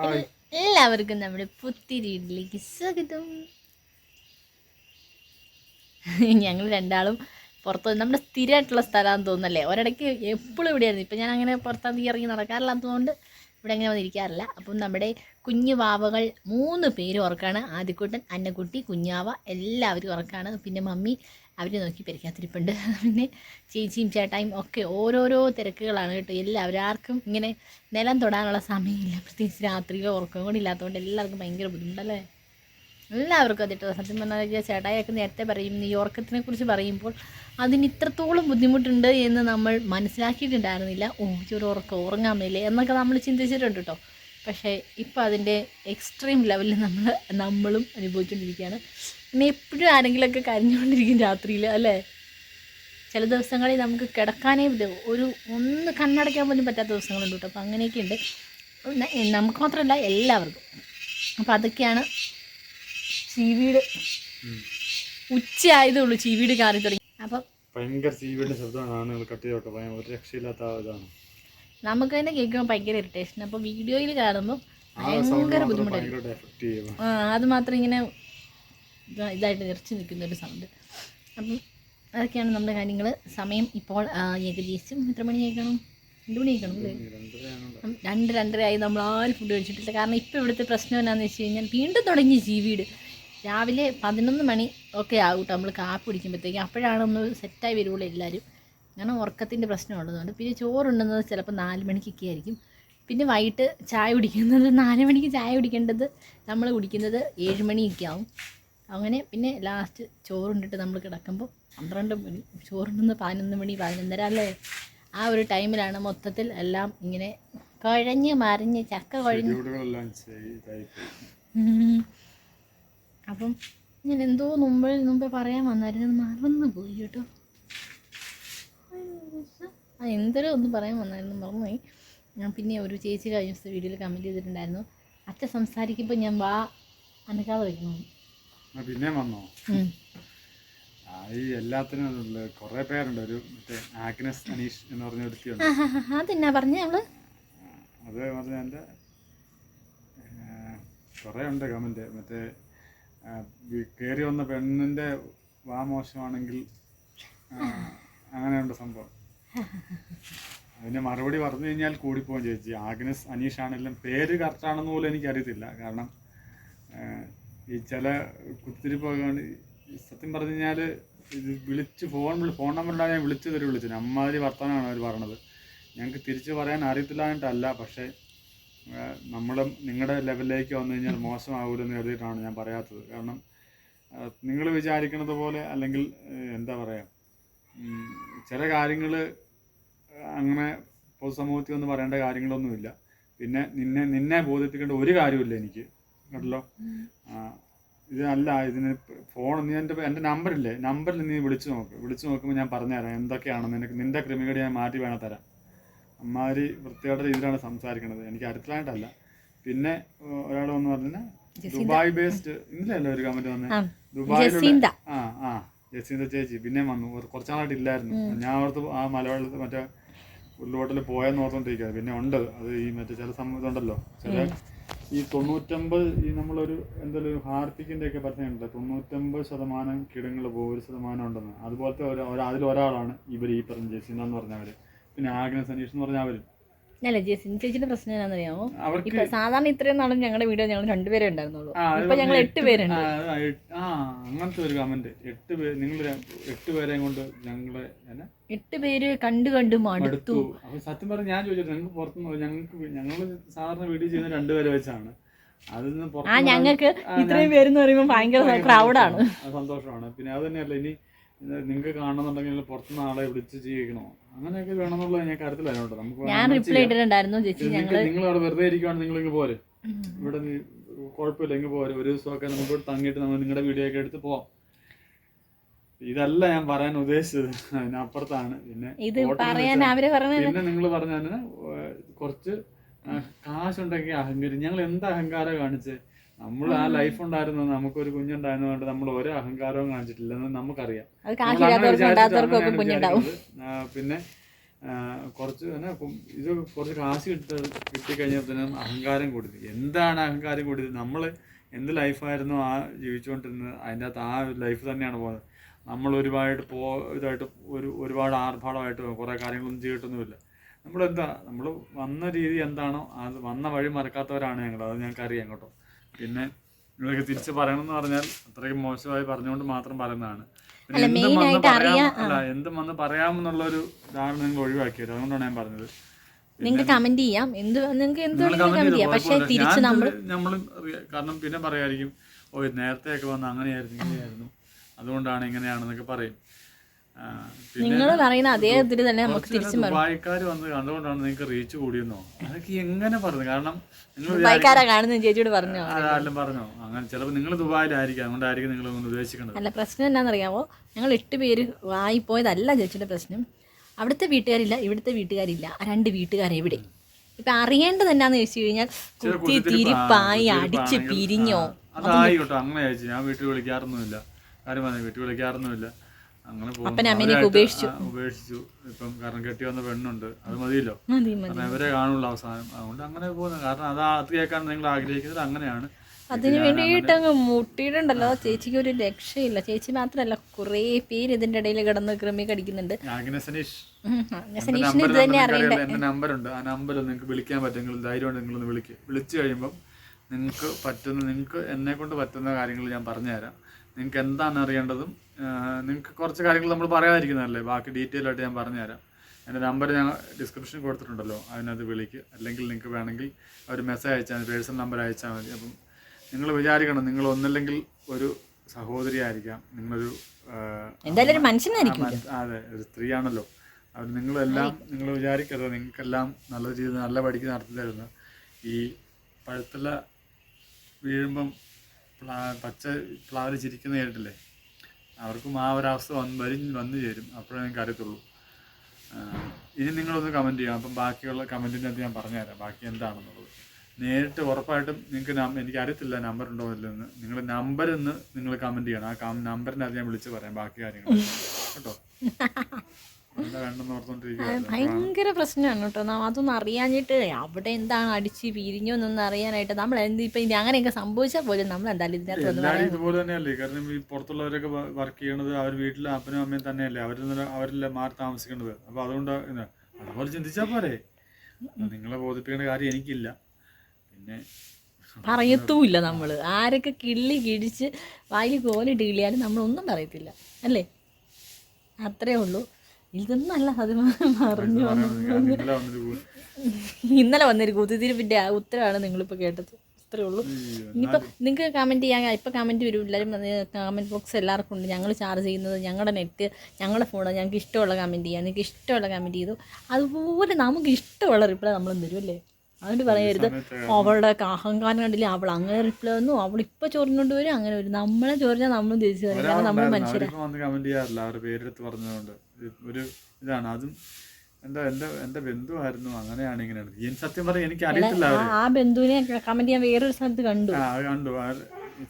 എല്ലാവർക്കും നമ്മുടെ പുത്തിരി വീട്ടിലേക്ക് സ്വാഗതം. ഞങ്ങൾ രണ്ടാളും പുറത്ത് നമ്മുടെ സ്ഥിരമായിട്ടുള്ള സ്ഥലമാണെന്ന് തോന്നുന്നല്ലേ? ഒരിടയ്ക്ക് എപ്പോഴും ഇവിടെയായിരുന്നു. ഇപ്പം ഞാൻ അങ്ങനെ പുറത്തധികം ഇറങ്ങി നടക്കാറില്ലാത്തതുകൊണ്ട് ഇവിടെ അങ്ങനെ വന്നിരിക്കാറില്ല. അപ്പം നമ്മുടെ കുഞ്ഞു വാവകൾ മൂന്ന് പേര് ഉറക്കാണ്. ആദ്യക്കൂട്ടൻ അന്നക്കുട്ടി കുഞ്ഞാവ എല്ലാവരും ഉറക്കാണ്. പിന്നെ മമ്മി അവർ നോക്കി പെരക്കാത്തിരിപ്പുണ്ട്. പിന്നെ ചേച്ചിയും ചേട്ടായും ഒക്കെ ഓരോരോ തിരക്കുകളാണ് കേട്ടോ. എല്ലാവരും ആർക്കും ഇങ്ങനെ നിലം തൊടാനുള്ള സമയമില്ല. പ്രത്യേകിച്ച് രാത്രിയിലോ ഉറക്കം കൂടി ഇല്ലാത്തതുകൊണ്ട് എല്ലാവർക്കും ഭയങ്കര ബുദ്ധിമുട്ടല്ലേ? എല്ലാവർക്കും അതിട്ടോ. സത്യം പറഞ്ഞാൽ ചേട്ടായൊക്കെ നേരത്തെ പറയും ഈ ഉറക്കത്തിനെ കുറിച്ച് പറയുമ്പോൾ അതിന് ഇത്രത്തോളം ബുദ്ധിമുട്ടുണ്ട് എന്ന് നമ്മൾ മനസ്സിലാക്കിയിട്ടുണ്ടായിരുന്നില്ല. ഓ ഒരു ഉറക്കം ഉറങ്ങാൻ മേലേ എന്നൊക്കെ നമ്മൾ ചിന്തിച്ചിട്ടുണ്ട് കേട്ടോ. പക്ഷേ ഇപ്പോൾ അതിന്റെ എക്സ്ട്രീം ലെവലിൽ നമ്മൾ നമ്മളും അനുഭവിച്ചുകൊണ്ടിരിക്കുകയാണ്. പിന്നെ എപ്പോഴും ആരെങ്കിലുമൊക്കെ കരഞ്ഞുകൊണ്ടിരിക്കും രാത്രിയിൽ അല്ലേ? ചില ദിവസങ്ങളിൽ നമുക്ക് കിടക്കാനേ ഒരു ഒന്ന് കണ്ണടയ്ക്കാൻ പോലും പറ്റാത്ത ദിവസങ്ങളുണ്ട് കേട്ടോ. അപ്പോൾ അങ്ങനെയൊക്കെ ഉണ്ട് നമുക്ക് മാത്രമല്ല എല്ലാവർക്കും. അപ്പോൾ അതൊക്കെയാണ് ചീവീട് ഉച്ച ആയതേ ഉള്ളൂ ചീവീട് കാറി തുടങ്ങി. അപ്പം ഭയങ്കര ചീവീടിന്റെ ശബ്ദമാണ് കട്ട് ചെയ്തോട്ടെ. ഒരു രക്ഷയില്ലാത്ത ഇതാണ്. നമുക്ക് തന്നെ കേൾക്കുമ്പോൾ ഭയങ്കര ഇറിറ്റേഷൻ അപ്പോൾ വീഡിയോയിൽ കാണുമ്പോൾ ഭയങ്കര ബുദ്ധിമുട്ടായിരുന്നു ബുദ്ധിമുട്ടായിരിക്കും. ആ അത് മാത്രം ഇങ്ങനെ ഇതായിട്ട് നിറച്ച് നിൽക്കുന്ന ഒരു സൗണ്ട് അപ്പം അതൊക്കെയാണ് നമ്മുടെ കാര്യങ്ങൾ. സമയം ഇപ്പോൾ ഏകദേശം എത്ര മണി കഴിക്കണം രണ്ട് മണി കഴിക്കണം അല്ലേ രണ്ട് രണ്ടരയായി നമ്മൾ ആരും ഫുഡ് കഴിച്ചിട്ടില്ല. കാരണം ഇപ്പോൾ ഇവിടുത്തെ പ്രശ്നം എന്നാന്ന് വെച്ച് കഴിഞ്ഞാൽ വീണ്ടും തുടങ്ങി ജീവിയുടെ രാവിലെ പതിനൊന്ന് മണി ഒക്കെ ആകും നമ്മൾ കാപ്പ് കുടിക്കുമ്പോഴത്തേക്കും. അപ്പോഴാണ് ഒന്ന് സെറ്റായി വരുള്ളൂ എല്ലാവരും. അങ്ങനെ ഉറക്കത്തിന്റെ പ്രശ്നമുള്ളതുകൊണ്ട് പിന്നെ ചോറുണ്ടെന്നത് ചിലപ്പോൾ നാല് മണിക്കൊക്കെ ആയിരിക്കും. പിന്നെ വൈകിട്ട് ചായ കുടിക്കുന്നത് നാല് മണിക്ക് ചായ കുടിക്കേണ്ടത് നമ്മൾ കുടിക്കുന്നത് ഏഴ് മണിയൊക്കെ ആവും. അങ്ങനെ പിന്നെ ലാസ്റ്റ് ചോറുണ്ടിട്ട് നമ്മൾ കിടക്കുമ്പോൾ പന്ത്രണ്ട് മണി ചോറുണ്ടെന്ന് പതിനൊന്ന് മണി പതിനൊന്നര അല്ലേ? ആ ഒരു ടൈമിലാണ് മൊത്തത്തിൽ എല്ലാം ഇങ്ങനെ കുഴഞ്ഞ് മറിഞ്ഞ് ചക്ക കുഴഞ്ഞ്. അപ്പം ഞാൻ എന്തോ മുമ്പേ മുമ്പേ പറയാൻ വന്നായിരുന്നു. മറന്നു പോയി കേട്ടോ. ആ എന്തോരോ ഒന്നും പറയാൻ വന്നായിരുന്നു മറന്നുപോയി ഞാൻ പിന്നെ ഒരു ചേച്ചി കഴിഞ്ഞ ദിവസത്തെ വീഡിയോയിൽ കമന്റ് ചെയ്തിട്ടുണ്ടായിരുന്നു. അച്ഛൻ സംസാരിക്കുമ്പോൾ ഞാൻ വാ അനക്കാതെ വയ്ക്കുന്നു. ആ, പിന്നെയും വന്നോ? ഈ എല്ലാത്തിനും കുറേ പേരുണ്ട്. ഒരു മറ്റേ ആഗ്നസ് അനീഷ് എന്ന് പറഞ്ഞ ഹാ അതെന്നാ പറഞ്ഞേ അവൾ? അത് പറഞ്ഞ എന്റെ കുറേ ഉണ്ട് കമന്റ്. മറ്റേ കയറി വന്ന പെണ്ണിന്റെ വാ മോശമാണെങ്കിൽ അങ്ങനെയുണ്ട് സംഭവം. അതിന് മറുപടി പറഞ്ഞു കഴിഞ്ഞാൽ കൂടിപ്പോകും ചേച്ചി. ആഗ്നസ് അനീഷ് ആണെങ്കിലും പേര് കറക്റ്റാണെന്ന് പോലും എനിക്കറിയത്തില്ല. കാരണം ഈ ചില കുത്തിരിപ്പൊക്കെ സത്യം പറഞ്ഞു കഴിഞ്ഞാൽ ഇത് വിളിച്ച് ഫോൺ ഫോൺ നമ്പറിലാണ് ഞാൻ വിളിച്ചു തരും വിളിച്ചത് അമ്മാതിരി വർത്തമാനമാണ് അവർ പറഞ്ഞത് ഞങ്ങൾക്ക് തിരിച്ചു പറയാൻ അറിയത്തില്ലാഞ്ഞിട്ടല്ല പക്ഷേ നമ്മളും നിങ്ങളുടെ ലെവലിലേക്ക് വന്നു കഴിഞ്ഞാൽ മോശമാകൂലെന്ന് കരുതിയിട്ടാണ് ഞാൻ പറയാത്തത്. കാരണം നിങ്ങൾ വിചാരിക്കുന്നത് പോലെ അല്ലെങ്കിൽ എന്താ പറയുക ചില കാര്യങ്ങൾ അങ്ങനെ പൊതുസമൂഹത്തിൽ ഒന്നും പറയേണ്ട കാര്യങ്ങളൊന്നുമില്ല. പിന്നെ നിന്നെ നിന്നെ ബോധിപ്പിക്കേണ്ട ഒരു കാര്യമില്ല എനിക്ക്. കേട്ടല്ലോ ഇതല്ല ഇതിന് ഫോൺ നീ എന്റെ എന്റെ നമ്പറില്ലേ? നമ്പറിൽ നീ വിളിച്ചു നോക്ക്. വിളിച്ചു നോക്കുമ്പോൾ ഞാൻ പറഞ്ഞുതരാം എന്തൊക്കെയാണെന്ന് നിനക്ക് നിന്റെ ക്രിമികടി ഞാൻ മാറ്റി വേണം തരാം അമ്മാതിരി വൃത്തിയുടെ രീതിയിലാണ് സംസാരിക്കുന്നത് എനിക്ക് അടുത്തതായിട്ടല്ല പിന്നെ ഒരാൾ വന്ന് പറഞ്ഞ ദുബായ് ബേസ്ഡ് ഇന്നലല്ലേ ഒരു കമന്റ് വന്നേ. ദുബായിലുള്ള ആ ആ ജസീന്ത ചേച്ചി പിന്നെ വന്നു. കുറച്ചാളായിട്ട് കുറച്ച് ഇല്ലായിരുന്നു. ഞാൻ ഓർത്ത് ആ മലയാളത്തിൽ മറ്റേ ഉള്ളുവോട്ടിൽ പോയെന്ന് ഓർത്തോണ്ടിരിക്കുക പിന്നെ ഉണ്ട് അത് ഈ മറ്റേ ചില സംഭവം ഇതുണ്ടല്ലോ. ചില ഈ തൊണ്ണൂറ്റമ്പത് ഈ നമ്മളൊരു എന്തെങ്കിലും ഒരു ഹാർപ്പിക്കിന്റെ ഒക്കെ പറഞ്ഞിട്ടുണ്ട് തൊണ്ണൂറ്റമ്പത് ശതമാനം കിടങ്ങൾ പോകും ഒരു ശതമാനം ഉണ്ടെന്ന്. അതുപോലത്തെ ഒരു അതിലൊരാളാണ് ഇവർ ഈ പറഞ്ഞ ജസീന്ത എന്ന് പറഞ്ഞവര്. പിന്നെ ആഗ്നസ് അനീഷ് എന്ന് പറഞ്ഞ അവർ. അല്ല ജെസിൻ ചേച്ചിയുടെ പ്രശ്നം എന്താണെന്നറിയാമോ? ഇപ്പൊ സാധാരണ ഇത്രയും നാളും ഞങ്ങളുടെ വീഡിയോ ഞങ്ങൾ രണ്ടുപേരെ ഉണ്ടായിരുന്നുള്ളൂ. ഇപ്പൊ ഞങ്ങൾ എട്ട് പേരുണ്ട്. അങ്ങനത്തെ ഒരു കമന്റ് എട്ട് പേര് നിങ്ങൾ എട്ട് പേരെ കൊണ്ട് ഞങ്ങളെ എട്ട് പേര് കണ്ടു കണ്ടു മടുത്തു. സത്യം പറഞ്ഞ ഞാൻ ചോദിച്ചിട്ട് ഞങ്ങൾക്ക് പുറത്തുനിന്ന് ഞങ്ങൾക്ക് ഞങ്ങൾ സാധാരണ വീഡിയോ ചെയ്യുന്ന രണ്ടുപേരെ വെച്ചാണ്. ആ ഞങ്ങൾക്ക് ഇത്രയും പേരെന്ന് പറയുമ്പോൾ ഭയങ്കര പ്രൗഡാണ് ക്രൗഡാണ് സന്തോഷമാണ്. പിന്നെ അത് തന്നെയല്ല ഇനി നിങ്ങൾക്ക് കാണണമെന്നുണ്ടെങ്കിൽ പുറത്തുനിന്ന് ആളെ വിളിച്ച് ചെയ്യിക്കണോ? അങ്ങനെയൊക്കെ വേണമെന്നുള്ളത് ഞാൻ കാര്യത്തിൽ കേട്ടോ നമുക്ക് ഞാൻ റിപ്ലൈ. ഇട്ടിട്ടുണ്ടായിരുന്നു ചേച്ചി. ഞങ്ങൾ നിങ്ങൾ അവിടെ വെറുതെ ഇരിക്കുവാണെങ്കിൽ നിങ്ങൾ ഇങ്ങ് പോരെ ഇവിടെ കുഴപ്പമില്ല ഇങ്ങ് പോരെ. ഒരു ദിവസമൊക്കെ നമുക്ക് ഇവിടെ തങ്ങിയിട്ട് നമ്മൾ നിങ്ങളുടെ വീഡിയോ ഒക്കെ എടുത്ത് പോവാം. ഇതല്ല ഞാൻ പറയാൻ ഉദ്ദേശിച്ചത്. അതിനപ്പുറത്താണ്. പിന്നെ ഇത് പറയാൻ അവർ പിന്നെ നിങ്ങൾ പറഞ്ഞ കുറച്ച് കാശുണ്ടെങ്കിൽ അഹങ്കരിച്ച്. ഞങ്ങൾ എന്ത് അഹങ്കാരം കാണിച്ച്? നമ്മൾ ആ ലൈഫ് ഉണ്ടായിരുന്നു നമുക്കൊരു കുഞ്ഞുണ്ടായിരുന്നതുകൊണ്ട് നമ്മൾ ഒരു അഹങ്കാരവും കാണിച്ചിട്ടില്ലെന്ന് നമുക്കറിയാം. പിന്നെ കുറച്ച് ഇത് കുറച്ച് കാശ് കിട്ടി കിട്ടിക്കഴിഞ്ഞപ്പോഴത്തേനും അഹങ്കാരം കൂടി എന്താണ് അഹങ്കാരം കൂടി നമ്മൾ എന്ത് ലൈഫായിരുന്നു ആ ജീവിച്ചുകൊണ്ടിരുന്നത്? അതിന്റെ അകത്ത് ആ ലൈഫ് തന്നെയാണ് പോകുന്നത്. നമ്മൾ ഒരുപാട് പോ ഇതായിട്ട് ഒരു ഒരുപാട് ആർഭാടമായിട്ട് കുറേ കാര്യങ്ങളൊന്നും ചെയ്തിട്ടൊന്നുമില്ല. നമ്മളെന്താ നമ്മൾ വന്ന രീതി എന്താണോ അത് വന്ന വഴി മറക്കാത്തവരാണ് ഞങ്ങൾ. അത് ഞങ്ങൾക്ക് അറിയാം കേട്ടോ. പിന്നെ നിങ്ങൾക്ക് തിരിച്ച് പറയണമെന്ന് പറഞ്ഞാൽ അത്രയും മോശമായി പറഞ്ഞുകൊണ്ട് മാത്രം പറയുന്നതാണ്. പിന്നെ എന്തും വന്ന് പറയാം അല്ല എന്തും വന്ന് പറയാമെന്നുള്ളൊരു ഇതാണ് നിങ്ങൾ ഒഴിവാക്കിയത് അതുകൊണ്ടാണ് ഞാൻ പറഞ്ഞത്. നിങ്ങൾക്ക് കമന്റ് ചെയ്യാം. എന്ത് നിങ്ങൾക്ക് എന്ത് വേണമെങ്കിലും കമന്റ് ചെയ്യാം. പക്ഷേ. തിരിച്ച് നമ്മൾ ഇത് കാരണം പിന്നെ പറയായിരിക്കും ഓ നേരത്തെയൊക്കെ വന്ന് അങ്ങനെയായിരുന്നു ഇങ്ങനെയായിരുന്നു. അതുകൊണ്ടാണ് ഇങ്ങനെയാണെന്നൊക്കെ പറയും. നിങ്ങൾ പറയുന്ന അതേ ഇതിൽ തന്നെ നമുക്ക് തിരിച്ചു ദുബായിക്കാർ വന്ന് കണ്ടുകൊണ്ടാണ് നിങ്ങൾക്ക് റീച്ച് കൂടിയെന്നോ? അതൊക്കെ എങ്ങനെ പറഞ്ഞു? കാരണം ദുബായിക്കാരാ കാണുന്ന ചേച്ചിയോട് പറഞ്ഞോ? ആരെല്ലാം പറഞ്ഞോ? അങ്ങനെ ചിലപ്പോൾ നിങ്ങൾ ദുബായിലായിരിക്കും. അതുകൊണ്ടായിരിക്കും നിങ്ങൾ ഒന്ന് ഉദ്ദേശിക്കുന്നത്. അല്ല പ്രശ്നം എന്താണെന്നറിയാമോ ഞങ്ങൾ എട്ട് പേര് പോയതല്ല ചേച്ചിയുടെ പ്രശ്നം. അവിടുത്തെ വീട്ടുകാരില്ല ഇവിടുത്തെ വീട്ടുകാരില്ല. ആ രണ്ട് വീട്ടുകാരെവിടെ ഇപ്പൊ അറിയേണ്ടത് എന്നാന്ന് ചോദിച്ചു കഴിഞ്ഞാൽ കുത്തി തിരിപ്പായി അടിച്ച് പിരിഞ്ഞോ? ആ, അതായി കേട്ടോ അങ്ങനെ ഞാൻ വീട്ടിൽ വിളിക്കാറൊന്നുമില്ല. കാര്യം പറഞ്ഞു വീട്ടിൽ വിളിക്കാറൊന്നുമില്ല. അങ്ങനെ പോകുന്നു. ഉപേക്ഷിച്ചു. ഉപേക്ഷിച്ചു. ഇപ്പം കാരണം കെട്ടി വന്ന പെണ്ണുണ്ട്. അത് മതിയല്ലോ. മതി മതി. കാരണം ഇവരെ കാണുള്ളൂ അവസാനം. അതുകൊണ്ട് അങ്ങനെ പോകുന്നത് കാരണം അത് അത് കേൾക്കാൻ നിങ്ങൾ ആഗ്രഹിക്കുന്നത് അങ്ങനെയാണ്. അതിന് വേണ്ടിയിട്ട് അങ്ങ് മുട്ടിയിട്ടുണ്ടല്ലോ ചേച്ചിക്ക് ഒരു രക്ഷയില്ല. ചേച്ചി മാത്രല്ല കുറേ പേര് ഇതിന്റെ ഇടയിൽ കിടന്ന് കൃമി കടിക്കുന്നുണ്ട്. ഇത് തന്നെ അറിയണ്ടേ? അറിയാം എന്റെ നമ്പറുണ്ട് ആ നമ്പറിൽ നിങ്ങൾക്ക് വിളിക്കാൻ പറ്റും. നിങ്ങൾ ധൈര്യമുണ്ട് നിങ്ങളൊന്ന് വിളിക്കുക വിളിച്ചു കഴിയുമ്പോൾ നിങ്ങൾക്ക് പറ്റുന്ന നിങ്ങൾക്ക് എന്നെ കൊണ്ട് പറ്റുന്ന കാര്യങ്ങൾ ഞാൻ പറഞ്ഞുതരാം. നിങ്ങൾക്ക് എന്താണ് അറിയേണ്ടതും നിങ്ങൾക്ക് കുറച്ച് കാര്യങ്ങൾ നമ്മൾ പറയാതിരിക്കുന്നതല്ലേ? ബാക്കി ഡീറ്റെയിൽ ആയിട്ട് ഞാൻ പറഞ്ഞുതരാം. എന്റെ നമ്പർ ഞാൻ ഡിസ്ക്രിപ്ഷനിൽ കൊടുത്തിട്ടുണ്ടല്ലോ. അതിനകത്ത് വിളിക്കുക അല്ലെങ്കിൽ നിങ്ങൾക്ക് വേണമെങ്കിൽ ഒരു മെസ്സേജ് അയച്ചാൽ മതി പേഴ്സണൽ നമ്പർ അയച്ചാൽ മതി. അപ്പം നിങ്ങൾ വിചാരിക്കണം നിങ്ങൾ ഒന്നല്ലെങ്കിൽ ഒരു സഹോദരി ആയിരിക്കാം. നിങ്ങളൊരു അതെ ഒരു സ്ത്രീയാണല്ലോ. അവർ നിങ്ങളെല്ലാം നിങ്ങൾ വിചാരിക്കരുത്. നിങ്ങൾക്കെല്ലാം നല്ല രീതിയിൽ നല്ല പഠിക്ക് നടത്തി തരുന്ന ഈ പഴുത്തുള്ള വീഴുമ്പം പ്ലാ പച്ച പ്ലാവിൽ ചിരിക്കുന്ന കേട്ടില്ലേ അവർക്കും ആ ഒരവസ്ഥ വന്ന് വരും വന്നു ചേരും. അപ്പോഴേ നിങ്ങൾക്ക് അറിയത്തുള്ളൂ ഇനി നിങ്ങളൊന്ന് കമന്റ് ചെയ്യാം. അപ്പം ബാക്കിയുള്ള കമന്റിന്റെ അകത്ത് ഞാൻ പറഞ്ഞുതരാം. ബാക്കി എന്താണെന്നുള്ളത്. നേരിട്ട് ഉറപ്പായിട്ടും നിങ്ങൾക്ക് എനിക്ക് അറിയത്തില്ല നമ്പർ ഉണ്ടോ ഇല്ലെന്ന് നിങ്ങൾ നമ്പർ എന്ന് നിങ്ങൾ കമന്റ് ചെയ്യണം. ആ നമ്പറിനകത്ത് ഞാൻ വിളിച്ച് പറയാം ബാക്കി കാര്യങ്ങൾ കേട്ടോ? ഭയങ്കര പ്രശ്നമാണ് കേട്ടോ. നാം അതൊന്നും അറിയാഞ്ഞിട്ട് അവിടെ എന്താണ് അടിച്ച് പിരിഞ്ഞോ എന്നൊന്നും അറിയാനായിട്ട് നമ്മൾ എന്ത് ഇപ്പൊ ഇനി അങ്ങനെയൊക്കെ സംഭവിച്ചാൽ പോലും നമ്മൾ എന്തായാലും ഇതിനകത്ത് ഇതുപോലെ തന്നെയല്ലേ? കാരണം ഈ പുറത്തുള്ളവരൊക്കെ വർക്ക് ചെയ്യണത് അവർ വീട്ടിലെ അപ്പനും അമ്മയും തന്നെയല്ലേ? അവർ അവരല്ലേ മാറി താമസിക്കേണ്ടത് അപ്പോൾ അതുകൊണ്ട് അതുപോലെ ചിന്തിച്ചാ പോരെ. നിങ്ങളെ ബോധിപ്പിക്കേണ്ട കാര്യം എനിക്കില്ല. പിന്നെ പറയത്തുമില്ല നമ്മൾ ആരൊക്കെ കിള്ളി കിടിച്ച് വായിൽ കോലിട്ട് കിളിയാലും നമ്മളൊന്നും പറയത്തില്ല. അല്ലേ? അത്രേ ഉള്ളൂ. ഇതൊന്നും അല്ല അത് മറിഞ്ഞു ഇന്നലെ വന്നൊരു കുത്തിത്തിരിപ്പിന്റെ ആ ഉത്തരവാണ് നിങ്ങളിപ്പോൾ കേട്ടത്. അത്രേ ഉള്ളൂ. ഇനിയിപ്പോൾ നിങ്ങൾക്ക് കമന്റ് ചെയ്യാൻ ഇപ്പോൾ കമന്റ് വരും. എല്ലാവരും കമന്റ് ബോക്സ് എല്ലാവർക്കും ഉണ്ട്. ഞങ്ങൾ ചാർജ് ചെയ്യുന്നത് ഞങ്ങളുടെ നെറ്റ് ഞങ്ങളുടെ ഫോൺ ഞങ്ങൾക്ക് ഇഷ്ടമുള്ള കമന്റ് ചെയ്യാം. നിങ്ങൾക്ക് ഇഷ്ടമുള്ള കമന്റ് ചെയ്തു. അതുപോലെ നമുക്ക് ഇഷ്ടമുള്ള റിപ്ലൈ നമ്മൾ തരും അല്ലേ? അതുകൊണ്ട് പറയരുത്. അവളുടെ അഹങ്കാരം കണ്ടില്ല അവൾ അങ്ങനെ റിപ്ലൈ വന്നു അവൾ ഇപ്പൊ ചോറിനോണ്ട് വരും അങ്ങനെ വരും. നമ്മളെ ചോറിഞ്ഞാൽ നമ്മൾ തിരിച്ചു വരും. കാരണം നമ്മൾ മനുഷ്യരാണ് ഒരു ഇതാണ്. അതും എന്താ എന്റെ എന്റെ ബന്ധുവായിരുന്നു. അങ്ങനെയാണ് ഇങ്ങനെയാണ് സത്യം പറയാൻ എനിക്ക് അറിയത്തില്ല ആ ബന്ധുവിനെ കമന്റ് ചെയ്യാൻ വേറൊരു സ്ഥലത്ത് കണ്ടു. കണ്ടു.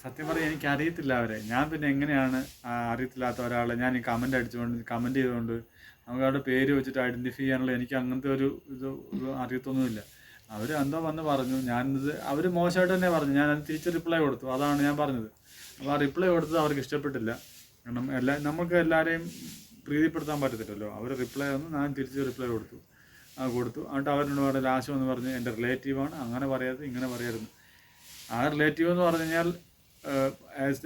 സത്യം പറയാൻ എനിക്ക് അറിയത്തില്ല അവരെ. ഞാൻ പിന്നെ എങ്ങനെയാണ് അറിയത്തില്ലാത്ത ഒരാളെ ഞാൻ ഈ കമന്റ് അടിച്ചുകൊണ്ട് കമന്റ് ചെയ്തുകൊണ്ട് നമുക്ക് അവരുടെ പേര് വെച്ചിട്ട് ഐഡന്റിഫൈ ചെയ്യാനുള്ള എനിക്ക് അങ്ങനത്തെ ഒരു ഇത് അറിയത്തൊന്നുമില്ല. അവർ എന്തോ വന്ന് പറഞ്ഞു ഞാനിത് അവർ മോശമായിട്ട് തന്നെ പറഞ്ഞു ഞാൻ തിരിച്ച് റിപ്ലൈ കൊടുത്തു അതാണ് ഞാൻ പറഞ്ഞത്. അപ്പോൾ ആ റിപ്ലൈ കൊടുത്തത് അവർക്ക് ഇഷ്ടപ്പെട്ടില്ല. കാരണം എല്ലാ നമുക്ക് എല്ലാവരെയും പ്രീതിപ്പെടുത്താൻ പറ്റത്തില്ലല്ലോ. അവർ റിപ്ലൈ വന്നു ഞാൻ തിരിച്ച് റിപ്ലൈ കൊടുത്തു. ആ കൊടുത്തു. എന്നിട്ട് അവരോട് പറഞ്ഞ ലാസ്റ്റ് വന്ന് പറഞ്ഞ് എന്റെ റിലേറ്റീവാണ് അങ്ങനെ പറയാതെ ഇങ്ങനെ പറയായിരുന്നു. ആ റിലേറ്റീവ് എന്ന് പറഞ്ഞു കഴിഞ്ഞാൽ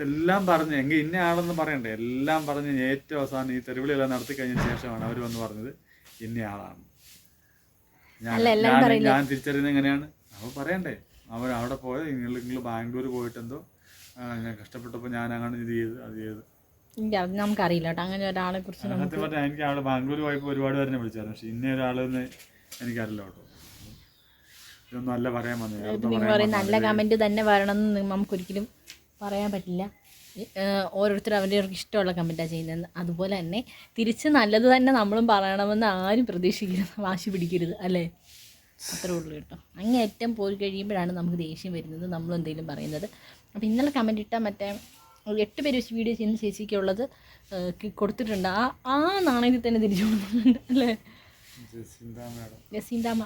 എല്ലാം പറഞ്ഞ് എങ്കിൽ ഇന്ന ആളെന്ന് പറയണ്ടേ? എല്ലാം പറഞ്ഞ് ഏറ്റവും അവസാനം ഈ തെരുവിളിയെല്ലാം നടത്തി കഴിഞ്ഞ ശേഷമാണ് അവർ വന്ന് പറഞ്ഞത് ഇന്ന ആളാണ് ഞാൻ തിരിച്ചറിയുന്നത് എങ്ങനെയാണ്? അപ്പൊ പറയണ്ടേ. അവർ അവിടെ പോയത് നിങ്ങൾ നിങ്ങൾ ബാംഗ്ലൂർ പോയിട്ടെന്തോ ഞാൻ കഷ്ടപ്പെട്ടപ്പോൾ ഞാൻ അങ്ങനെ ഇത് ചെയ്ത് അത് ചെയ്ത്. നമുക്കറിയില്ല കേട്ടോ. അങ്ങനെ ഒരാളെ കുറിച്ച് നമുക്ക് സത്യം പറഞ്ഞാൽ എനിക്ക് അവിടെ ബാംഗ്ലൂർ പോയപ്പോൾ ഒരുപാട് പേരെ വിളിച്ചായിരുന്നു. പക്ഷെ ഇന്ന ഒരാളെന്ന് എനിക്കറിയില്ല കേട്ടോ. ഇതൊന്നും അല്ല പറയാൻ വന്നത് നല്ല കമന്റ് തന്നെ വരണമെന്ന് നമുക്കൊരിക്കലും പറയാൻ പറ്റില്ല. ഓരോരുത്തർ അവരവർക്ക് ഇഷ്ടമുള്ള കമന്റാണ് ചെയ്യുന്നത് അതുപോലെ തന്നെ തിരിച്ച് നല്ലത് തന്നെ നമ്മളും പറയണമെന്ന് ആരും പ്രതീക്ഷിക്കരുത്. വാശി പിടിക്കരുത് അല്ലേ? അത്രേ ഉള്ളൂ കേട്ടോ. അങ്ങേറ്റം പോയി കഴിയുമ്പോഴാണ് നമുക്ക് ദേഷ്യം വരുന്നത്. നമ്മൾ എന്തെങ്കിലും പറയുന്നത്. അപ്പോൾ ഇന്നലെ കമന്റ് ഇട്ട മറ്റേ എട്ട് പേര് വെച്ച് വീഡിയോ ചെയ്യുന്ന ചേച്ചിക്കുള്ളത് കൊടുത്തിട്ടുണ്ട്. ആ ആ നാണയത്തിൽ തന്നെ തിരിച്ചു കൊടുക്കുന്നുണ്ട് അല്ലേ? ജസീന്താമ്മ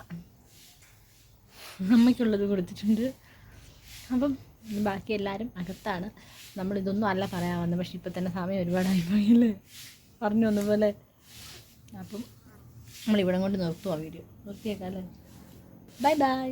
അമ്മയ്ക്കുള്ളത് കൊടുത്തിട്ടുണ്ട്. അപ്പം ബാക്കി എല്ലാവരും അകത്താണ്. നമ്മളിതൊന്നും അല്ല പറയാൻ വന്നത് പക്ഷെ ഇപ്പം തന്നെ സമയം ഒരുപാടായി പോയില്ലേ പറഞ്ഞു വന്നപോലെ അപ്പം നമ്മളിവിടം കൊണ്ട് നിർത്തുവാ വീഡിയോ. നിർത്തിയേക്കാം അല്ലേ? Bye bye